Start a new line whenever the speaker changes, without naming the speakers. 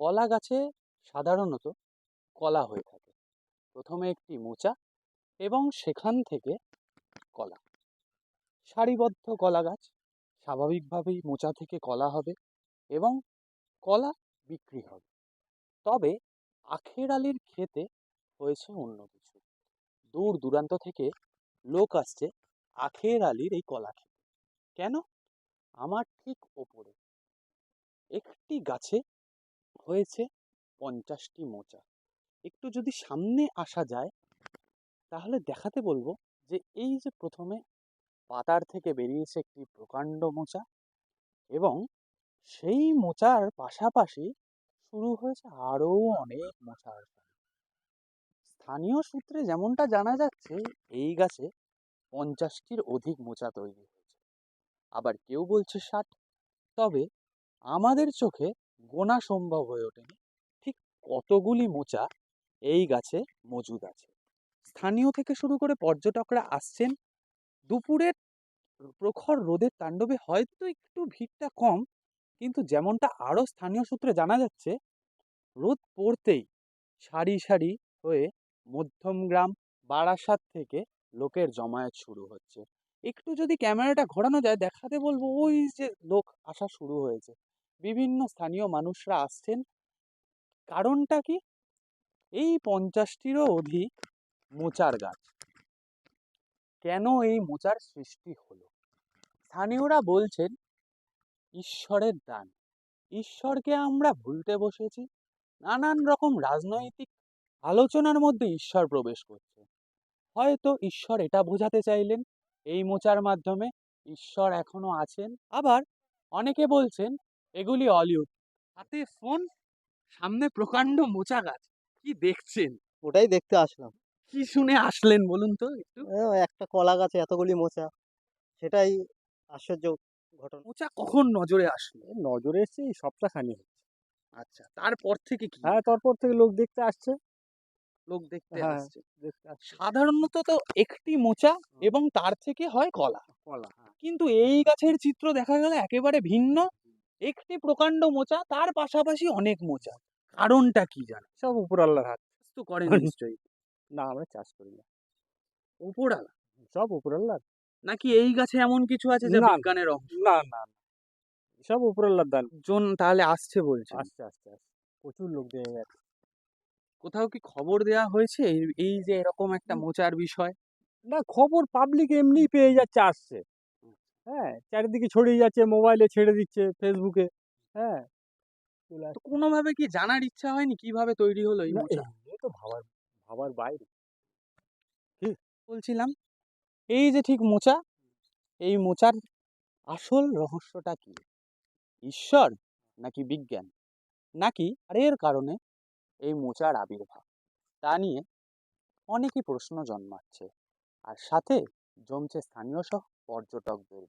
কলা গাছে সাধারণত কলা হয়ে থাকে। প্রথমে একটি মোচা এবং সেখান থেকে কলা। সারিবদ্ধ কলা গাছ স্বাভাবিকভাবেই মোচা থেকে কলা হবে এবং কলা বিক্রি হবে। তবে আখের আলির ক্ষেতে হয়েছে অন্য কিছু। দূর দূরান্ত থেকে লোক আসছে আখের আলির এই কলা খেতে। কেন? আমার ঠিক ওপরে। একটি গাছে হয়েছে পঞ্চাশটি মোচা। একটু যদি সামনে আসা যায়, তাহলে দেখাতে বলব যে এই যে প্রথমে পাতার থেকে বেরিয়েছে একটি প্রকাণ্ড মোচা এবং সেই মোচার পাশাপাশি শুরু হয়েছে আরও অনেক সারি। স্থানীয় সূত্রে যেমনটা জানা যাচ্ছে, এই গাছে পঞ্চাশটির অধিক মোচা তৈরি হয়েছে। আবার কেউ বলছে ষাট। তবে আমাদের চোখে গোনা সম্ভব হয়ে ওঠেনি। ঠিক কতগুলি মোচা এই গাছে মজুদ আছে। স্থানীয় থেকে শুরু করে পর্যটকরা আসছেন। দুপুরের প্রখর রোদের তাণ্ডবে হয়তো একটু ভিড়টা কম, কিন্তু যেমনটা আরও স্থানীয় সূত্রে জানা যাচ্ছে, রোদ পড়তেই সারি সারি হয়ে মধ্যমগ্রাম বারাসাত থেকে লোকের জমায়েত শুরু হচ্ছে। একটু যদি ক্যামেরাটা ঘোরানো যায়, দেখাতে বলব, ওই যে লোক আসা শুরু হয়েছে। বিভিন্ন স্থানীয় মানুষরা আসছেন। কারণটা কি? এই পঞ্চাশটিরও অধিক মোচার গাছ। কেন এই মোচার সৃষ্টি হলো? স্থানীয়রা বলছেন, ঈশ্বরের দান। ঈশ্বরকে আমরা ভুলতে বসেছি। নানান রকম রাজনৈতিক আলোচনার মধ্যে ঈশ্বর প্রবেশ করছে। হয়তো ঈশ্বর এটা বোঝাতে চাইলেন, এই মোচার মাধ্যমে ঈশ্বর এখনও আছেন। আবার অনেকে বলছেন এগুলি অলিউড হাতে ফোন সামনে প্রকাণ্ড মোচা গাছ। কি দেখছেন?
ওটাই দেখতে আসলাম।
কি শুনে আসলেন বলুন তো একটু?
একটা কলা গাছে এতগুলি মোচা সেটাই আশ্চর্য ঘটনা।
মোচা কখন নজরে আসলো?
নজরে এসছে এই সপ্তাহখানি হচ্ছে।
আচ্ছা তারপর থেকে কি?
হ্যাঁ তারপর থেকে লোক দেখতে আসছে।
লোক দেখতে
হ্যাঁ।
আসছে। সাধারণত তো একটি মোচা এবং তার থেকে হয় কলা।
কলা হ্যাঁ।
কিন্তু এই গাছের চিত্র দেখা গেল একেবারে ভিন্ন। একটি প্রকাণ্ড মোচা তার পাশাপাশি অনেক মোচা। কারণটা কি জানো?
সব উপর আল্লাহর হাত।
তো করেন নিশ্চয়ই।
না আমরা চাষ করি না
উপরালা
সব উপর আল্লাহর।
নাকি এই গাছে এমন কিছু আছে যে। বিজ্ঞানের অংশ?
না না না। সব উপর আল্লাহর দান।
জন তাহলে আসছে বলছে।
আস্তে আস্তে আস্তে প্রচুর লোক দেখে গেছে।
কোথাও কি খবর দেওয়া হয়েছে? এই যে এরকম একটা মোচার বিষয়?
না খবর পাবলিক এমনি পেয়ে যাচ্ছে আসছে। হ্যাঁ চারিদিকে ছড়িয়ে যাচ্ছে মোবাইলে ছেড়ে দিচ্ছে ফেসবুকে হ্যাঁ
তো কোনোভাবে কি জানার ইচ্ছা হয়নি? কীভাবে তৈরি হলো এই মোচা
তো ভাবার ভাবার বাইরে।
বলছিলাম এই যে ঠিক মোচা এই মোচার আসল রহস্যটা কি? ঈশ্বর নাকি বিজ্ঞান? নাকি আর এর কারণে এই মোচার আবির্ভাব? তা নিয়ে অনেকই প্রশ্ন জন্মাচ্ছে। আর সাথে জমছে স্থানীয় সহ পর্যটকদের।